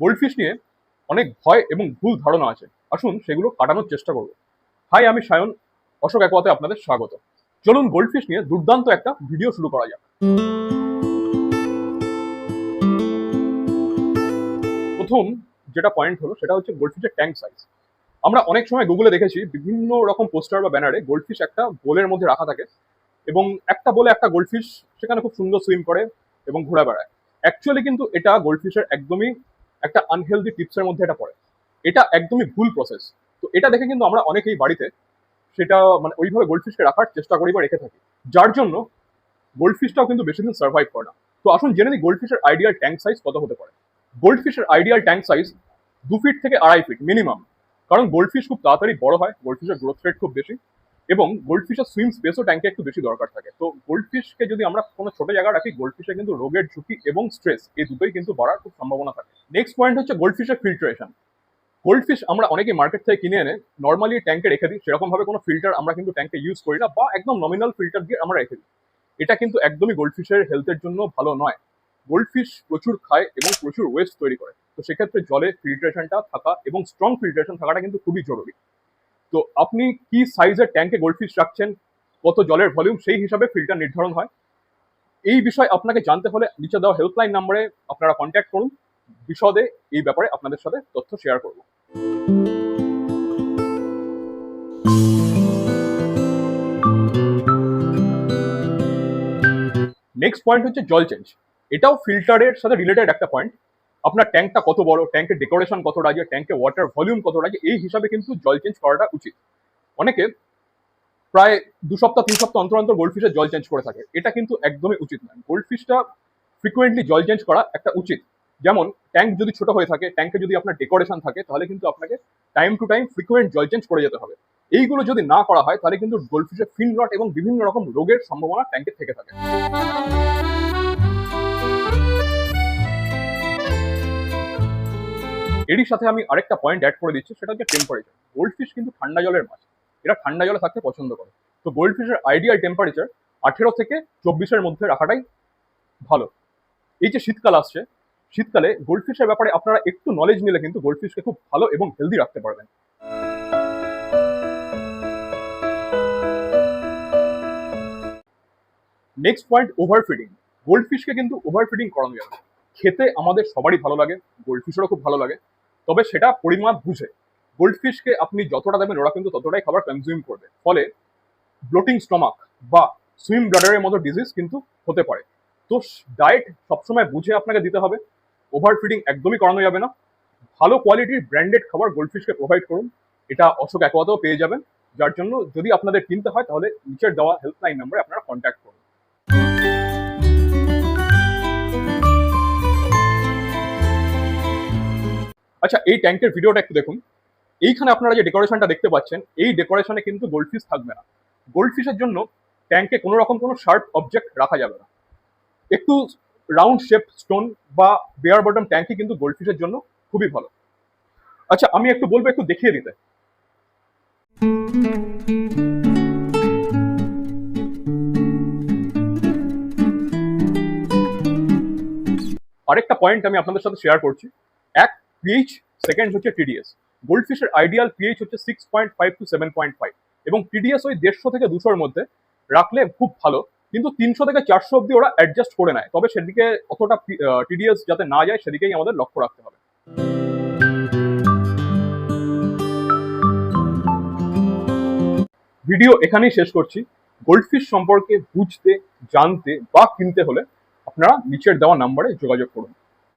Goldfish নিয়ে অনেক ভয় এবং ভুল ধারণা আছে। আসুন সেগুলো কাটানোর চেষ্টা করব। হাই, আমি সায়ন, অশোক একোয়াতে আপনাদের স্বাগত। চলুন গোল্ডফিশ নিয়ে দুর্দান্ত একটা ভিডিও শুরু করা যাক। প্রথম যেটা পয়েন্ট হলো, সেটা হচ্ছে গোল্ডফিশের ট্যাঙ্ক সাইজ আমরা অনেক সময় গুগলে দেখেছি, বিভিন্ন রকম পোস্টার বা ব্যানারে গোল্ডফিশ একটা বোলের মধ্যে রাখা থাকে এবং একটা বলে একটা গোল্ডফিশ সেখানে খুব সুন্দর সুইম করে এবং ঘোরা বেড়ায় অ্যাকচুয়ালি কিন্তু এটা গোল্ডফিশের একদমই একটা আনহেলদি টিপসের মধ্যে এটা পড়ে। এটা একদমই ভুল প্রসেস তো এটা দেখে কিন্তু আমরা অনেকেই বাড়িতে সেটা মানে ওইভাবে গোল্ডফিশকে রাখার চেষ্টা করি বা রেখে থাকি। যার জন্য গোল্ডফিশটাও কিন্তু বেশি দিন সার্ভাইভ করে না। তো আসুন জেনে নিই গোল্ডফিশের আইডিয়াল ট্যাঙ্ক সাইজ কত হতে পারে। গোল্ডফিশের আইডিয়াল ট্যাঙ্ক সাইজ দু ফিট থেকে আড়াই ফিট মিনিমাম কারণ গোল্ডফিশ খুব তাড়াতাড়ি বড় হয় গোল্ডফিশের গ্রোথ রেট খুব বেশি। এবং গোল্ডফিশের সুইম স্পেসও ট্যাঙ্কে একটু বেশি দরকার থাকে। তো গোল্ডফিশকে যদি আমরা কোনো ছোট জায়গা রাখি গোল্ডফিশে কিন্তু রোগের ঝুঁকি এবং স্ট্রেস এই দুটোই কিন্তু বাড়ার খুব সম্ভাবনা থাকে। নেক্সট পয়েন্ট হচ্ছে গোল্ডফিশের ফিল্ট্রেশন গোল্ডফিশ আমরা অনেকেই মার্কেট থেকে কিনে এনে নর্মালি ট্যাঙ্কে রেখে দিই। সেরকম ভাবে কোনো ফিল্টার আমরা কিন্তু ট্যাঙ্কে ইউজ করি না বা একদম নমিনাল ফিল্টার দিয়ে আমরা রেখে দিই। এটা কিন্তু একদমই গোল্ডফিশের হেলথের জন্য ভালো নয়। গোল্ডফিশ প্রচুর খায় এবং প্রচুর ওয়েস্ট তৈরি করে। তো সেক্ষেত্রে জলে ফিল্ট্রেশনটা থাকা এবং স্ট্রং ফিল্ট্রেশন থাকাটা কিন্তু খুবই জরুরি। তো আপনি কি সাইজের ট্যাঙ্কে গোল্ডফিশ রাখছেন? কত জলের ভলিউম সেই হিসাবে ফিল্টার নির্ধারণ হয়। এই বিষয় আপনাকে জানতে হলে নিচে দেওয়া হেল্পলাইন নাম্বারে আপনারা কন্ট্যাক্ট করুন। বিশদে এই ব্যাপারে আপনাদের সাথে তথ্য শেয়ার করব। নেক্সট পয়েন্ট হচ্ছে জল চেঞ্জ এটাও ফিল্টারের সাথে রিলেটেড একটা পয়েন্ট আপনার ট্যাঙ্কটা কত বড় ট্যাঙ্কের ডেকোরেশন কতটা আছে ট্যাঙ্কে ওয়াটার ভলিউম কতটা আছে এই হিসাবে কিন্তু জল চেঞ্জ করাটা উচিত। অনেকে প্রায় দু সপ্তাহ, তিন সপ্তাহ অন্তর অন্তর গোল্ডফিশের জল চেঞ্জ করে থাকে। এটা কিন্তু একদমই উচিত নয়। গোল্ডফিশটা ফ্রিকুয়েন্টলি জল চেঞ্জ করা একটা উচিত। যেমন ট্যাঙ্ক যদি ছোট হয়ে থাকে ট্যাঙ্কে যদি আপনার ডেকোরেশন থাকে, তাহলে কিন্তু আপনাকে টাইম টু টাইম ফ্রিকুয়েন্ট জল চেঞ্জ করে যেতে হবে। এইগুলো যদি না করা হয়, তাহলে কিন্তু গোল্ডফিশের ফিন রট এবং বিভিন্ন রকম রোগের সম্ভাবনা ট্যাঙ্কে থেকে থাকে। এরই সাথে আমি আরেকটা পয়েন্ট অ্যাড করে দিচ্ছি, সেটা হচ্ছে টেম্পারেচার গোল্ডফিশ কিন্তু ঠান্ডা জলের মাছ। এরা ঠান্ডা জলে থাকতে পছন্দ করে। তো গোল্ডফিশের আইডিয়াল টেম্পারেচার আঠেরো থেকে চব্বিশের মধ্যে রাখাটাই ভালো। এই যে শীতকাল আসছে, শীতকালে গোল্ডফিশের ব্যাপারে আপনারা একটু নলেজ নিলে কিন্তু গোল্ডফিশকে খুব ভালো এবং হেলদি রাখতে পারবেন। নেক্সট পয়েন্ট ওভার ফিডিং গোল্ডফিশকে কিন্তু ওভার ফিডিং করানো যাবে খেতে আমাদের সবারই ভালো লাগে গোল্ডফিশেরও খুব ভালো লাগে। তবে সেটা পরিমাপ বুঝে। গোল্ডফিশকে আপনি যতটা দেবেন, ওরা কিন্তু ততটাই খাবার কনজিউম করবে। ফলে ব্লোটিং স্টমাক বা সুইম ব্লাডারের মতো ডিজিজ কিন্তু হতে পারে। তো ডায়েট সবসময় বুঝে আপনাকে দিতে হবে। ওভার ফিডিং একদমই করানো যাবে না। ভালো কোয়ালিটির ব্র্যান্ডেড খাবার গোল্ডফিশকে প্রোভাইড করুন। এটা অশোক একোয়াতেও পেয়ে যাবেন। যার জন্য যদি আপনাদের কিনতে হয়, তাহলে নিচের দেওয়া হেল্পলাইন নাম্বারে আপনারা কন্ট্যাক্ট করুন। আচ্ছা এই ট্যাঙ্কের ভিডিওটা একটু দেখুন। এইখানে আপনারা যে ডেকোরেশনটা দেখতে পাচ্ছেন, এই ডেকোরেশনে কিন্তু গোল্ডফিশ থাকবে না। গোল্ডফিশের জন্য ট্যাঙ্কে কোনো রকম কোনো শার্প অবজেক্ট রাখা যাবে না। একটু রাউন্ড শেপ স্টোন বা বেয়ার বটম ট্যাঙ্কি কিন্তু গোল্ডফিশের জন্য খুবই ভালো। আচ্ছা আমি একটু বলব, একটু দেখিয়ে দিতে। আরেকটা পয়েন্ট আমি আপনাদের সাথে শেয়ার করছি। এক পিএইচ সেকেন্ড হচ্ছে টিডিএস গোল্ডফিশের আইডিয়াল পিএইচ হচ্ছে six point five to seven point five এবং টিডিএস ওই দেড়শো থেকে দুশোর মধ্যে রাখলে খুব ভালো। কিন্তু তিনশো থেকে চারশো অব্দি ওরা অ্যাডজাস্ট করে নেয়। তবে সেদিকে অতটা টিডিএস যাতে না যায়, সেদিকেই আমাদের লক্ষ্য রাখতে হবে। ভিডিও এখানেই শেষ করছি। গোল্ডফিশ সম্পর্কে বুঝতে, জানতে বা কিনতে হলে আপনারা নিচের দেওয়া নাম্বারে যোগাযোগ করুন।